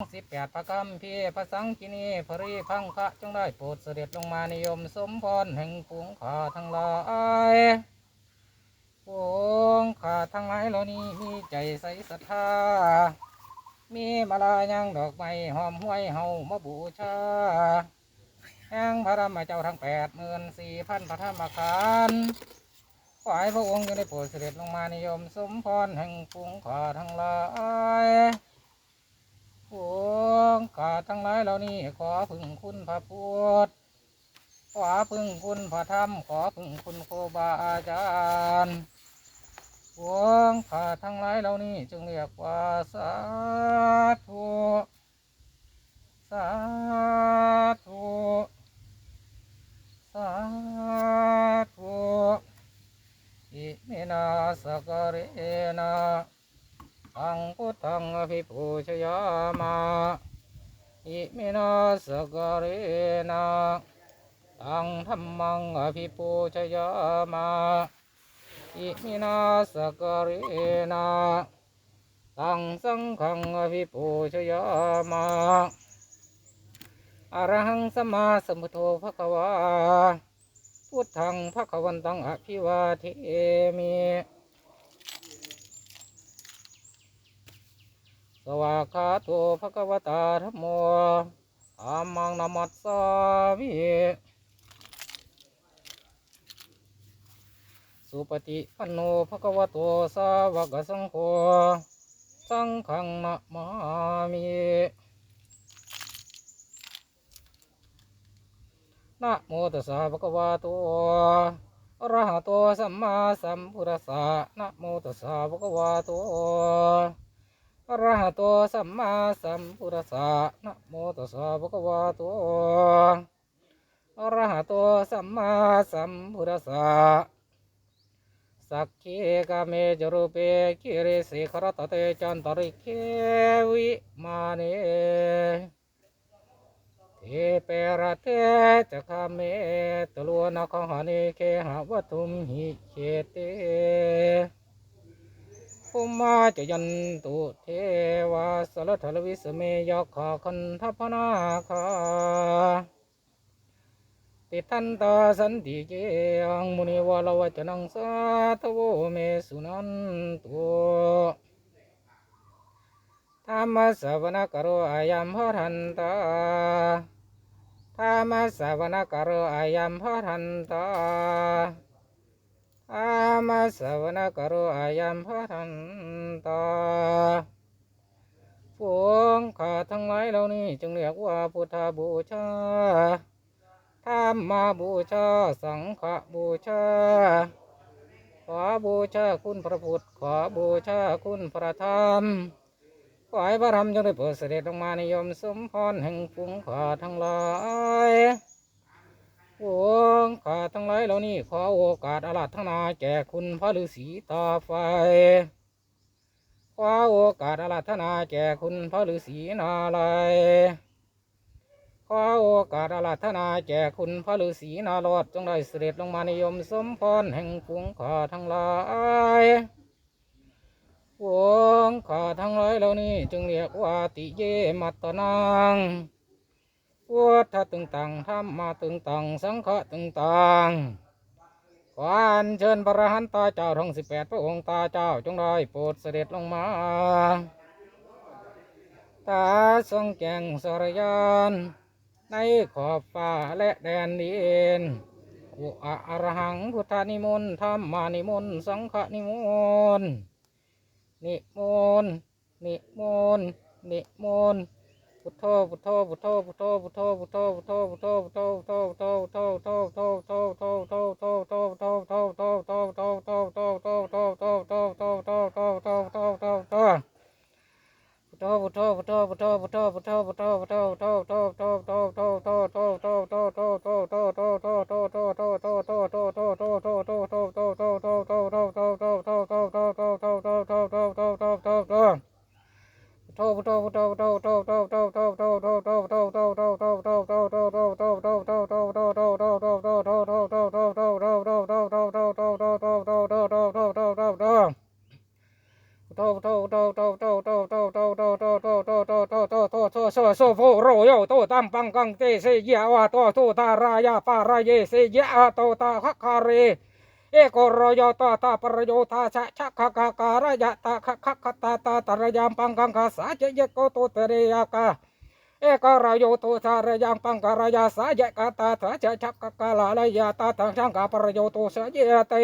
สิบแปดพระกรรมพี่พระสังกินีพรีพังพระจงได้โปรดเสด็จลงมานิยมสมพรแห่งปวงข้าทั้งหลายปวงข้าทั้งหลายเหล่านี้มีใจใสศรัทธา มีมาลายังดอกไม้หอมห้วยเฮามาบูชาแห่งพระธรรมเจ้าทั้งแปดหมื่นสี่พันพระธรรมขันธ์ขอให้พระองค์จะได้โปรดเสด็จลงมานิยมสมพรแห่งปวงข้าทั้งหลาย ปวงกาทั้งหลายเหล่านี้ขอพึ่งคุณพระพุทธขอพึ่งคุณพระธรรม ขอพึ่งคุณครูบาอาจารย์ปวงกาทั้งหลายเหล่านี้จึงเรียกว่าสาธุสาธุสาธุอิมินาสกเรนา หังพุทธังอภิปุชยามาอิมินาสกเรนะตังธรรมังอภิปุชยามาอิมินาสกเรนะตังสังฆังอภิปุชยามาอรหังสมาสมุทโธภควาพุทธังภควันตังอภิวาเทมิ วาคาโตภะกะวตาธรรมโมอามังนมัสสามิสุปฏิปันโนภะกวะโตสาวกสังโฆสังฆังนะมามินะโมตัสสะภะคะวะโตอะระหะโตสัมมาสัมพุทธัสสะนะโมตัสสะภะคะวะโต อระหะโตสัมมาสัมพุทธัสสะนะโมตัสสะภะคะวะโตอระหะโตสัมมาสัมพุทธัสสะสักเคกามิจรูเปกิริสิขรตเตจันตริเควิมานีเทเปรเตจะคามิตลวนคหานิเคหาวัตุมหิเชเต ภูมาจะยันตุเทวาสารทรวิสเมยกขคันทพนาคาติทันตาสันติเจียงมุนีวาลวัจนังสาทโวเมสุนันตุธรรมสวนาคโรอายัมพหันตาธรรมสวนาคโรอายัมพหันตา อามาสวนกรุอายัมพระทันตาพวงขาทั้งหลายเหล่านี้จึงเรียกว่าพุทธบูชาธรรมาบูชา สังฆบูชา ขอบูชาคุณพระพุทธ ขอบูชาคุณพระธรรม ขอให้พระธรรมจงได้เปรดเสด็จลงมาในยมสมพรแห่งฟุ้งขาทั้งหลาย วงข้าทั้งหลายเหล่านี้ขอโอกาสอาราธนาแก่คุณพระฤาษีตาไฟขอโอกาสอาราธนาแก่คุณพระฤาษีนาลายขอโอกาสอาราธนาแก่คุณพระฤาษีนารอดจงได้เสด็จลงมานิยมสมพรแห่งฝูงข้าทั้งหลายวงข้าทั้งหลายเหล่านี้จึงเรียกว่าติเยมัตตนาง พุทธตึงตังธรรมาตึงตัง สังฆตึงตังขออัญเชิญพระหันตาเจ้าทั้งสิบแปดพระองค์ตาเจ้าจงได้โปรดเสด็จลงมา ตาทรงแก่งสรยานในขอบฟ้าและแดนดินอุอรหังพุทธานิมนต์ธรรมานิมนต์สังฆนิมนต์นิมนต์นิมนต์นิมนต์ พุทโธพุทโธพุทโธพุทโธพุทโธพุทโธพุทโธพุทโธพุทโธพุทโธพุทโธพุทโธพุทโธพุทโธ so vô rô yo tô tam băng căng tê se ya wa tô tô ta ra ya pa ra ye se ya tô ta khắc kha re e ko ro yo ta ta par yo ta cha cha โตโตโตโซโซโฟโรโยโตตัมปังกังเตเสยะวะโตโตตารายาปารายเสยะโตตาคัคคาเรเอโการะชะคคากรยะตาคคคตาตาตารยามปังกังคาสาเจยโกโตเตเรยากาเอกรายโยโตสารยังปังการายาสายะกตาถาเจชักกกาลาลยาตาทังช่างกาปรโยโตสายะเต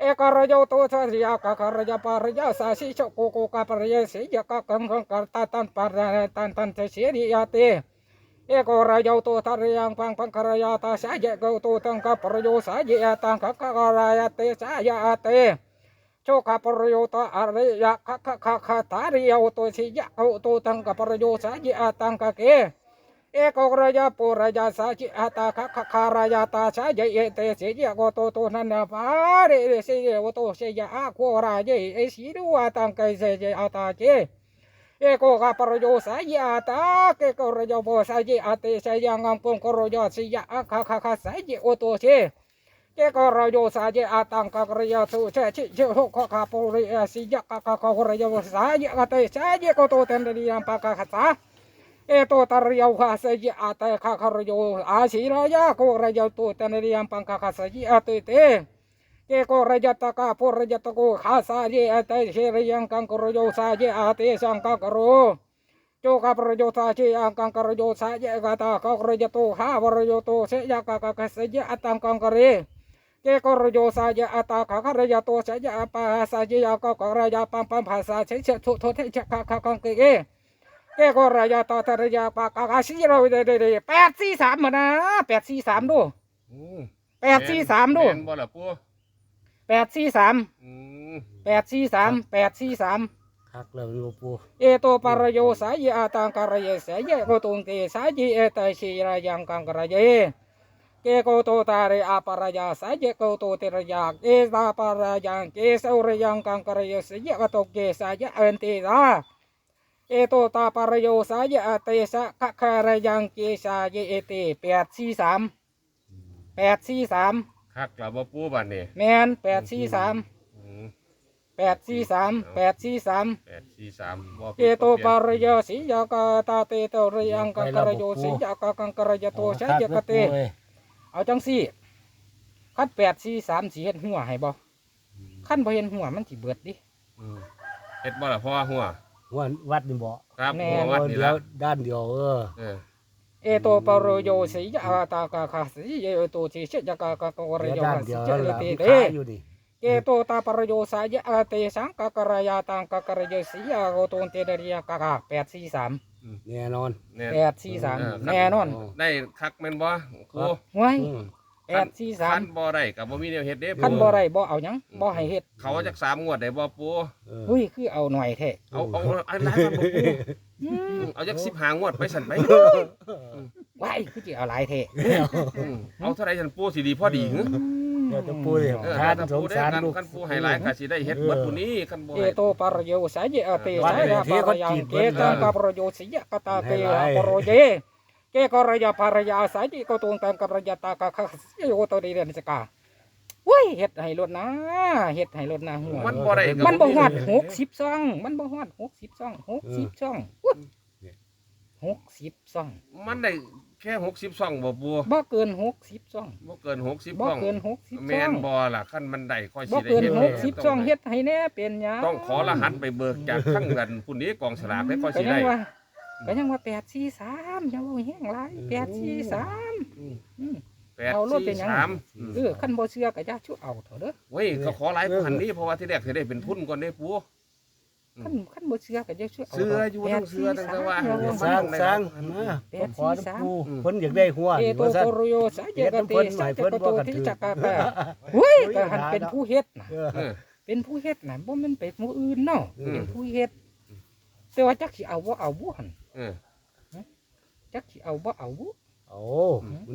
เอกรายโยโตสารยากะกรายาปรยาสาสิชโกโกกาปรยาสิยกกังกังกตาตันปารตันตันเตเสียริยาเตเอกรายโยโตสารยังปังปังการายาตาสายะโกโตตังกาปรโยสายตังกะกการายาเตสายะเต โชคาปรโยตอาริยะคะคะคะคะตาริยโอโตสิยะโอโตตังกปรโยสาจิอาตังกะเกเอกกรยาปุรยาสาจิอาตาคะคะคารายาตาสาเยเอเตสิยะโกโตโตนันนาปาเรเรสิยะโตสิยะอาโคราเยเอสิรุอาตังไกเสเยอาตาเจเอกกาปรโยสายาตาเกกรยาโบสาจิอาเตสายังงปงกรยาสิยะอาคะคะคะสายเยโอโตเช เจกรโยสาเจอาตังกกรยาสุเชชิเชหกขะปุริยสิยะกกะกกรยาสาเจกะเตสาเจโกโตเตนเดียมปะกะขสาเอโตตรยาหะสยอาตะขะกรโยอาศิรายากรยาโตเตนเดียมปังกะขะสยอาเตเตเจโกรยาตะกะปุรยาตะโกขาสาเจอาเตเชรยังกังกรโยสาเจอาเตสังกะกโรโจกาประโยชน์าเจอังกังกรโยสายะกาตากกรยโตหาวรโยโตเสยะกะกะกะสยอัตังกังกเร เกกรโยสายะอัตาขะกรยาโตสายะปาสายะกกรยาปัมปัมภาษาเฉเฉทุโทเทเฉกะกะกังเกเกเกกรยาตตรยาปากกะสิโรเดเดเดแปดสี่สามมานะแปดสี่สามดูอืมแปดสี่สามดูแม่นบ่ล่ะปูแปดสี่สามอืมแปดสี่สามแปดสี่สามคักแล้วอยู่ปูเอโตปรโยสายะตังกรยสายะโกตุงเตสายะเอตชิรายังกังกรย เกโกโตตาเรอาปรยาสายะโกโตเตระยาเกตาปรยังเกสอุรยังกังกรยสยะกโตเกสายะเอนติตาเอโตตาปรโยสายะเตสะขะคารยังเกสายะเอเตแปดสี่สามแปดสี่สามคักล่ะบ่ปูบัดนี้แมนแปดสี่สามอืมแปดสี่สามแปดสี่สามแปดสี่สามบ่เจโตปารยาสิยากาตาเตโตริยังกังกรโยสิยากากังกรยโตใช้ยกเต เอาจังสี่คันแปดสี่สามสี่เห็นหัวให้บ่ขั้นบ่เห็นหัวมันสิเบิดดิอืมเฮ็ดบ่ล่ะพ่อหัว ว่าวัดนี่บ่ครับแม่ หัววัดนี่เดียละวด้านเดียวเออเออเอโตปารโยสิยากาตากาคาสิเยโตสิเชยากากังกรเดียวโยด้านสิเดียวเจแล้วเตล่ะเตมีขาอยู่นี่เกโตตาปารโยสายะเตสังกกรยาตังกกรโยสิยาโกโตเตเรียกากาแปดสี่สาม แน่นอนแน่แปดสี่สามเออแน่นอนได้คักแม่นบ่ครูไว้อืมแปดสี่สามคันบ่ได้ก็บ่มีแนวเฮ็ดเด้ขั้นบ่ได้บ่เอาหยังบ่ให้เฮ็ดเขาจักสามงวดได้บ่ปูเอออุ้ยคือเอาหน่อยแท้เอาเอาเอาหลายพันบ่ปูอืมเอาจัก15งวดไปสั่นไปไว้คือสิเอาหลายแท้อืมเอาเท่าไหร่สั่นปูสิดีพอดีหึ เดี๋ยวจะปูเลยเออทานถ้าสงปูได้สารกันลูกคันปูให้หลายก็สิได้เฮ็ดเบิดผู้นี้คันบ่เอให้โตปารโยสายเอเตวัดสายเลยยาที่ปารเขายังจีบเกเพิ่นตังนะกปรโยสิยะกตาเกให้หลายปรโยเกกรยาปารยาสายจิโกตุงตังกปรยาตากะคโยโตดีเดนสกาเว้ยเฮ็ดให้รถนะเฮ็ดให้รถนะหัวมันบ่ได้ก็มันบ่ฮอดมีหกสิบซอง มันบ่ฮอดหกสิบซองหกสิบซองอุ๊ยหกสิบซองมันได้ แค่60ซ่องบ่ปูบ่เกินหกสิบซองบ่เกิน60บ่ซ่องเกินหกสิบซแม่องนบ่ล่ะคันมันได้ค่อยบ่สิได้เกินเฮ็ดหกสิบซองเฮ็ดให้แน่เป็นหยังต้องขอรหัสไปเบิกจากข้างเงินผู้นี้กองสลากได้ค่อยก็สิยัได้ งว่าก็ยังว่าแปดสี่สามยังว่าแห้งไรแปดสี่สามอืม แปดเอารถเป็นสี่หยัง สามอืมเออขั้นบ่เชื่อก็อย่าชุเอาเถอะเด้อ เว้ยก็ขอหลายพันนี้เพราะว่าที่แรกสิได้เป็นทุนก่อนได้ปู ขั้นขั้นบ่เชื่อก็อย่าชุเอาเชื่ออยู่ต้องเชื่อตั้งแต่ว่าแปดอย่าสี่สร้างมสร้างอืมนะแปดขอสี่สามปูเพิ่นอยากได้หัวเอนี่โตว่าซั่นโกโรโยสายเจกเตเฮ็ดสายน้ำเพิ่นเจกโตหมายเพิ่นว่ากันที่ถือจักกะกะเฮ้ยก็หันเป็นผู้เฮ็ดน่ะเออเออเป็นผู้เฮ็ดน่ะบ่แม่นเป็นผู้อื่นเนาะอืมเป็นผู้เฮ็ดแต่ว่าจักสิเอาบ่เอาบ่หั่นเออจักสิเอาบ่เอาบ่โอ้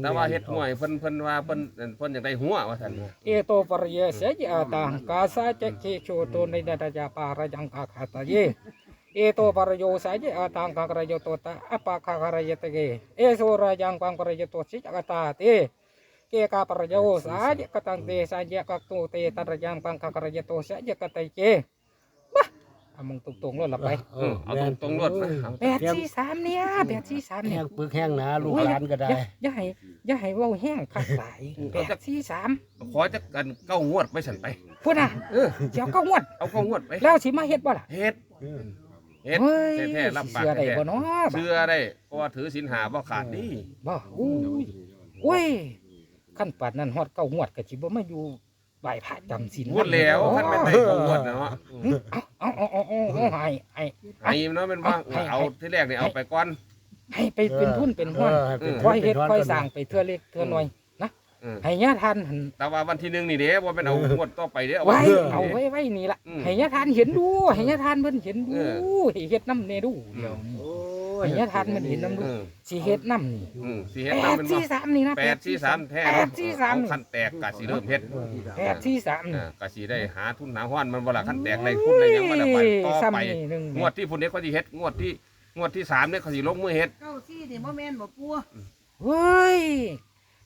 แต่ว่าเฮ็ดหน่วยเพิ่นเพิ่นว่าเพิ่นเพิ่นอยากได้หัวว่าซั่นเอโตปริยเสยอาตังกาสาเจเคโชโตในดาตาจาปาระยังคาคาตะเยเอโตปริโยสายอาตังกังกระโยโตตะอปะคาคาระยตะเกเอโสระยังกังกระโยโตสิจกตาเตเกกาปริโยสายกตังเตสายกักตุเตตระยังกังคาคาระยโตสายกตะเกบะ เอเอามองตรงๆรถละไปเออเอาตรงตรงรวดไปเอาแปดสี่สามเนี่ยแปดสี่สามแห้เนี่ยงปึกแห้งนะลูกหลานก็ได้ อย่าให้อย่าให้เว่าแห้งคักหลายแปดสี่สามขอจะกันเก้างวดไปฉันไป พูดน่ะเออเจ้าก็งวดเอาเก้างวดไปแล้วสิมาเฮ็ดบ่ล่ะเฮ็ดเฮ็ดเฮ้ยแท้ๆรับปากเชื่อได้แท้บ่เนาะๆเชื่อได้เพราะว่าถือศีลหาบ่ขาดนี่บ่อุ้ยอุ้ยขั้นปานนั้นฮอดเก้างวดก็สิบ่มาอยู่ ไหว้พระจำศีลงวดแล้วคันแม่นได้เก้างวดนะเนาะอืมเอาเอาเอาเอาเอาให้ให้ไอ้เนาะเป็นว่าให้เอาที่แรกนี่เอาไปก่อน ให้ไปเป็นทุนเป็นห้อนเออให้เป็นค่อยเฮ็ดป็นค่อยก่นสร้างไปเทื่อเล็กเทื่อน้อยนะเออให้ญาทานหั่นแต่ว่าวันที่หนึ่งนี่เด้ว่าเป็นเอางวดต่อไปเด้เอาไว้ว้เอาไว้ไว้นี่ล่ะอืมให้ญาทานเห็นดูให้ญาทานเพิ่นเห็นดูเอให้เฮ็ดน้ำแน่ดูเดี๋ยว นี้ให้ญาทานมันเห็นน้ำดูเออสิเฮ็ดน้ำนี่อืมสิเฮ็ดแปนำดเป็นสี่ว่าสามนี่นะ แปดสี่สามแท้แปดสี่สามเอาขั้นแตกกะสิเริ่มเฮ็ดแปดสี่สามนี่อ่ากะสิได้หาทุนหาห้อนมันบ่ล่ะขั้นแตกในทุนในหยังบ่ล่ะไปต่อซ้ำไปนี่หนึ่งงวดที่พุ่นเด็กเขาสิเฮ็ดงวดที่งวดที่สามเนี่ยเขาสิลงมือเฮ็ดเก้าซี่นี่บ่แม่นบ่ปูเฮ้ย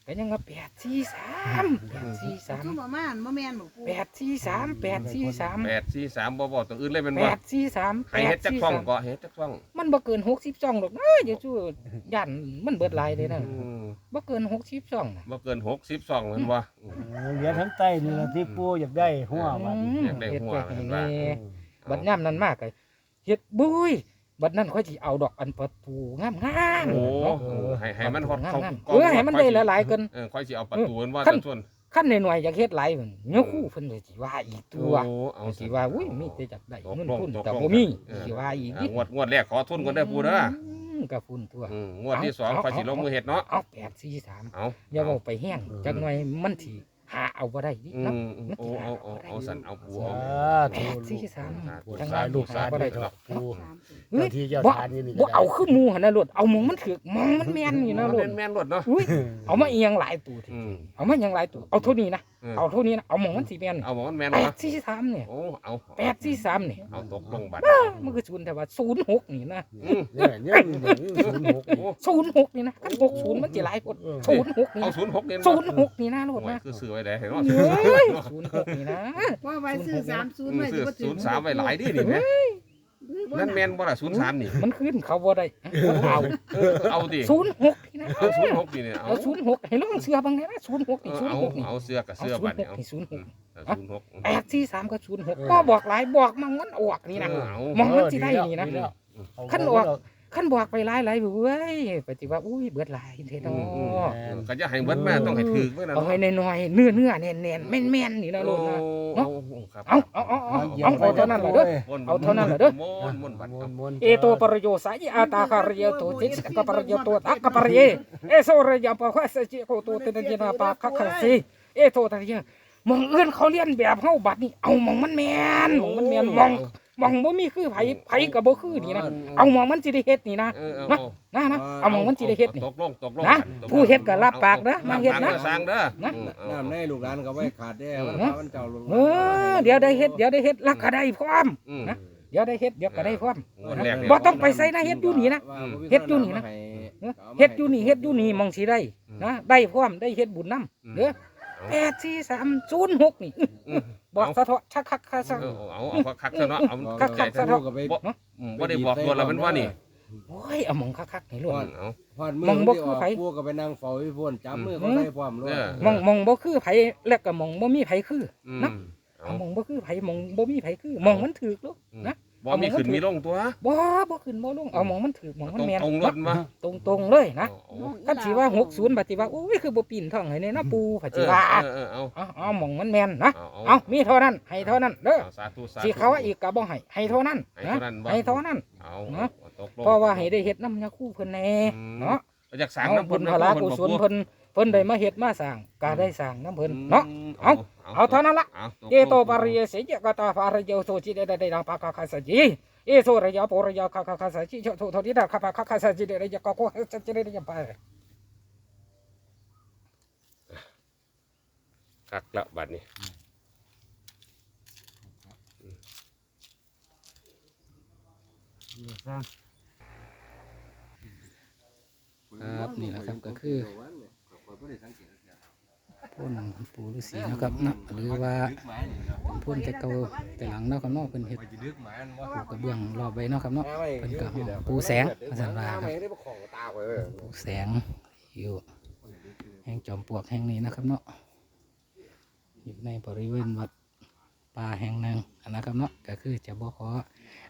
ก็ยังว่าแปดสี่สามแปดสี่สามซุ่มประมาณบ่แม่นบ่ปูแปดสี่สามแปดสี่สามแปดสี่สามบ่บอกตัวอื่นเลยเป็นแปว่าดสี่สามให้เฮ็ดจักช่องก็ให้เฮ็ดจักช่องมันบ่เกินหกสิบสองหรอกนะอย่าชู้ยันมันเบิดหลายเลยนะอืมบ่เกินหกสิบสองนะบ่เกินหกสิบสองแมันว่าเหลือทั้งใต้นี่ละที่ปูอยากได้หัวบัดนี้อยากได้หัวเฮ็ดมันไปว่าให้แน่บัดย่ำนั้นมากเลยเฮ็ดบุ้ย บัดนั้นค่อยสิเอาดอกอันประตูงามๆโอ้เนาะให้ให้มันฮอดเข้างามๆเออให้มันได้หลายๆกันเออค่อยสิเอาประตูมันว่าขั้นส่วนขั้นหน่อยๆอยากเฮ็ดหลายเพิ่นเนื้อคู่เพิ่นเลยสิว่าอีกๆตัวโอ้เอาสิว่าอุ้ยมีแต่จักได้ตกเงินลงทุนตกแต่ลงบ่มีเออสิว่าอีกอ่านิดงวดงวดแรกขอทุนก่อนเด้อปูเด้อมก็ฝุ่นตัวอืมงวดที่สองค่อยสิลงมือเฮ็ดเนาะเอาแปดสี่สามเอาอย่าบอกไปแห้งจักหน่อยมันสิ หาเอาบ่ได้ดิอืเนาะมอืมโอ้เอาเอาเอาสั่นเอาปูเอาสาแปธุดสี่สามลูกจังสาหวะลูกสาหาบ่ได้ดอกปูสามสิบเฮ้ย เจ้าที่เจ้าบ่ ทานนี่นี่บ่ก็ได้เอาคือหมู่หั่นน่ะโลดเอาหมองมันถึกหมองมันแม่นนี่นะโลดแม่นๆรวดเนาะอุ้ยเอามาเอียงหลายตัวทีอืมเอามาเอียงหลายตัวเอาเท่านี้นะเออ เอาเท่านี้นะเอาหมองมันสิแม่นเอาบอกมันแม่นแปเนาะดสี่สามเนี่ยโอ้เอาแปดสี่สามเนี่ยเอาตกลงบัตรมันคือศูนย์แต่ว่าศูนย์หกนี่นะอืมเนี่ยเนี่ยนี่ศูนย์หกโอ้ศูนย์หกนี่นะกันหกศูนย์มันจะหลายคนเออศูนย์หกนี่เอานะศูนย์หกเนี่ยศูนย์หกนี่นะโลดโอ้ยนะคือซื้อไว้ได้เห็นว่า เฮ้ยศูนย์หกนี่นะ ว่าไว้ซื้อสามศูนย์ไว้ซื้อสิบ่ถึศูงนย์สามไว้หลายดินี่แม่ นั่นแม่นบ่ล่ะศูนย์สามนี่มันขึ้นเขาบ่ได้เอาเออเอาดิศูนย์หกนี่นะเอาศูนย์หกดิเนี่ยเอาเอาศูนย์หกให้ลองเสือบางเนี่ยนะศูนย์หกเอนี่อศูนย์เอาหกนี่เอาเสื้อกับเอาเสื้อศูบันตย์รหกเนี่ยเอานี่ศูนย์หกเอาศูนย์หกแปดสี่สามก็ศูนย์หกก็บอกหลายบอกมันมันออกนี่นะเออเอามองมันสิได้นี่นะดีแล้วขั้นออก ขั้นบอกไปหลายหลายเว้ยปฏิว่าอุ้ยเบิดหลายเทนอือมอืมเออก็จะให้เบิดมาต้องให้ถือไว้นะเอาเนาะให้น้อยๆเนื้อเนื้อแน่นแน่นแม่นแม่นๆนี่นะลูกนะโอ้ครับเอาเอาเอาเอาเอาเอาเท่านั้นแหละเด้อเอาเท่านั้นเหรอเด้อมนมนบัตรครับม้วนๆเอโตปรโยสายอาตาคารโยโตจิสกปรโยโตตักกปรเยเอโซระยาปะควสจิโกโตเตนเจนาปาคักคัสีเอโตตะเยมองเอื้อนเขาเรียนแบบเฮาบัดนี่เอามองมันแม่นมองมันแม่นมอง มองบ่มีคือไผไผก็บ่คือนี่นะเอามองมันสิได้เฮ็ดนี่นะเออเอานะนะนะเอามองมันสิได้เฮ็ดนี่ตกลงตกลงนะตกลงผู้เฮ็ดก็รับปากนะมาเฮ็ดนะรับปกสร้างเด้อนะอืมเอาน้ำในลูกหลานก็ไว้ขาดได้วันนะพระวันเจ้าลูกหลานเออเดี๋ยวได้เฮ็ดเดี๋ยวได้เฮ็ดแล้วก็ได้พร้อมอืมนะเดี๋ยวได้เฮ็ดเดี๋ยวก็ได้พร้อมงวดแรกเนี่ยบ่ต้องไปใส่นะเฮ็ดอยู่นี่นะว่าบ่มีเฮ็ดอยู่นี่นะให้เออเฮ็ดอยู่นี่เฮ็ดอยู่นี่มองสิได้นะได้พร้อมได้เฮ็ดบุญนํเด้อ แปดสี่สามศูนย์หกนี่อืมบอกสะเทาะชักคักคักซัก เออเอาเอาคักๆซะเนาะเอาบอกคักๆให้ซะลูกก็ไป บ่อืมบ่ได้บอกตัวเราเป็นว่านี่โอ้ยเอาหมองคักคักให้ลูกอืมเอา พอดมืมองบ่ที่คือไผ ปูก็ไปนั่งเฝ้าพี่พ่นจับมือเขาอืมใส่พร้อมลูกเออ มองมองบ่คือไผแล้วก็มองบ่มีไผคือ อืมนะ เอา เอามองบ่คือไผมองบ่มีไผคือมองมันถูกลูกนะ บ่มีขึ้นมีลงตัว บ่บ่ขึ้นบ่ลงเอามองมันถูกมองมันแม่นตรงๆรถมาตรงตรงๆเลยนะเอาคันสิว่า60บัดสิว่าโอ้ยคือบ่ปีนท้องให้แน่นะปูผัดสิว่าเออเออเอาเอาเอาหมองมันแม่นนะเอาเอามีเท่านั้นให้เท่านั้นเด้อเอาสาธุสาธุสิเขาว่าอีกก็บ่ให้ให้เท่านั้นให้นะเท่านั้นบ่ให้เท่านั้นเอาเนาะตกลงเพราะว่าให้ได้เฮ็ดน้ำยาคู่เพิ่นแน่อืมเนาะ อยากสร้างเอาน้ำบุญน้ำพลาเพิ่กุนศลบ่เพิ่นเพิ่นได้มาเฮ็ดมาสร้างก็ได้สร้างน้ำเพิ่นเนาะอืมเอา เอาเท่านั้นละเอาตกลงเอโตปาริยเสยกตาภารยโสจิเดเดเดนาปะกะคาสจิเอโซระยะโประยะคาคาคาสจิโชโทโทดิดาคาปะคาคาสจิเดเดยะกะโคสจิเดเดยะปะคักละบัดนี้ ครับนี่แหละครับก็คือพ่นปูฤาษีเนาะครับเนาะหรือว่าพ่นแต่เก่าแต่หลังเนาะครับเนาะเพิ่นเฮ็ดปูกระเบื้องรอบไว้เนาะครับเนาะเพิ่นก็ห้องปูแสงว่าซั่นว่าครับได้บ่ของตาไว้เออปูแสงอยู่แห่งจอมปลวกแห่งนี้นะครับเนาะอยู่ในบริเวณวัดป่าแห่งหนึ่งอันนะครับเนาะก็คือจะบ่ขอ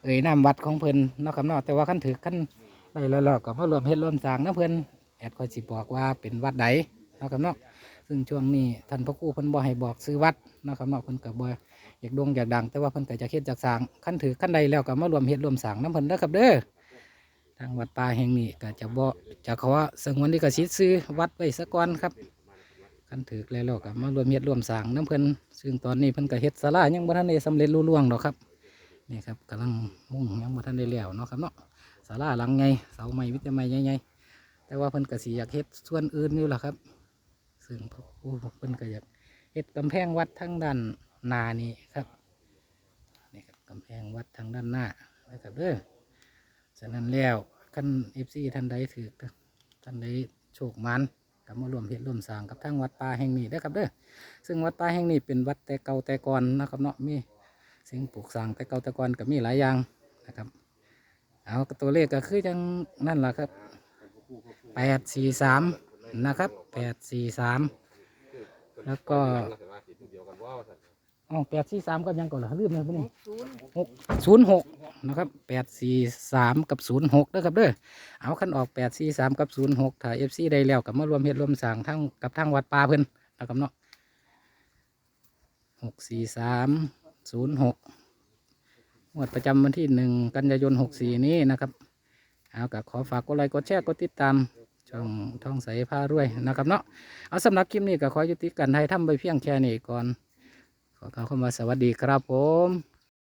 เอ่ยนามวัดของเพิ่นเนาะครับเนาะแต่ว่าขั้นถือขั้น ได้แล้วๆก็มารวมเฮ็ดร่วมสร้างนะเพิ่นแอดก็สิบอกว่าเป็นวัดใดเนาะครับเนาะซึ่งช่วงนี้ท่านพระครูเพิ่นบ่ให้บอกซื้อวัดเนาะครับเนาะเพิ่นก็บ่อยากด่งอยากดัง แต่ว่าเพิ่นก็จะเฮ็ดจากสร้างขั้นถือขั้นใดแล้วก็มารวมเฮ็ดร่วมสร้างนํเพิ่นเด้อครับเด้อทางวัดป่าแห่งนี้ก็จะบ่จะขอสงวนลิขสิทธิ์ซื้อวัดไว้สักก่อนครับกันถือแล้วก็มารวมเฮ็ดร่วมสร้างน้ำเพิ่นซึ่งตอนนี้เพิ่นก็เฮ็ดศาลายังบ่ทันได้สำเร็จลุล่วงดอกครับนี่ครับกำลังมุ่งยังบ่ทันได้แล้วเนาะครับเนาะ ศาลาหลังไงเสาไม้วิทยาไม้ใหญ่ๆแต่ว่าเพิ่นก็สิอยากเฮ็ดส่วนอื่นอยู่ล่ะครับ ซึ่งพระครูเพิ่นก็อยากเฮ็ดกำแพงวัดทางด้านหน้านี่ครับนี่ครับกำแพงวัดทางด้านหน้านะครับเด้อฉะนั้นแล้วคันเอฟซีท่านใดถือท่านใดโชคมันก็มารวมเฮ็ดรวมสร้างกับทางวัดป่าแห่งนี้ได้ครับเด้อซึ่งวัดป่าแห่งนี้เป็นวัดแต่เก่าแต่ก่อนนะครับเนาะมีสิ่งปลูกสร้างแต่เก่าแต่ก่อนก็มีหลายอย่างนะครับ เอาตัวเลขก็คือจังนั่นแหละครับแปดสี่สามนะครับแปดสี่สามแล้วก็อ๋อแปดสี่สามก็ยังก่อนเหรอลืมเลยพวกนี้หกศูนย์หกนะครับแปดสี่สามกับศูนย์หกนะครับเด้อเอาคันออกแปดสี่สามกับศูนย์หกถ้าเอฟซีได้แล้วกับมารวมเฮ็ดรวมสร้างทั้งกับทั้งวัดป่าเพิ่นนะครับเนาะหกสี่สามศูนย์หก งวดประจำวันที่หนึ่งกันยายนหกสี่นี้นะครับเอากับขอฝากกดไลค์กดแชร์กดติดตามช่องท่องใสพารวยนะครับเนาะเอาสำหรับคลิปนี้ก็ขอยุติกันให้ทำไปเพียงแค่นี้ก่อนขอกล่าวคำว่าสวัสดีครับผม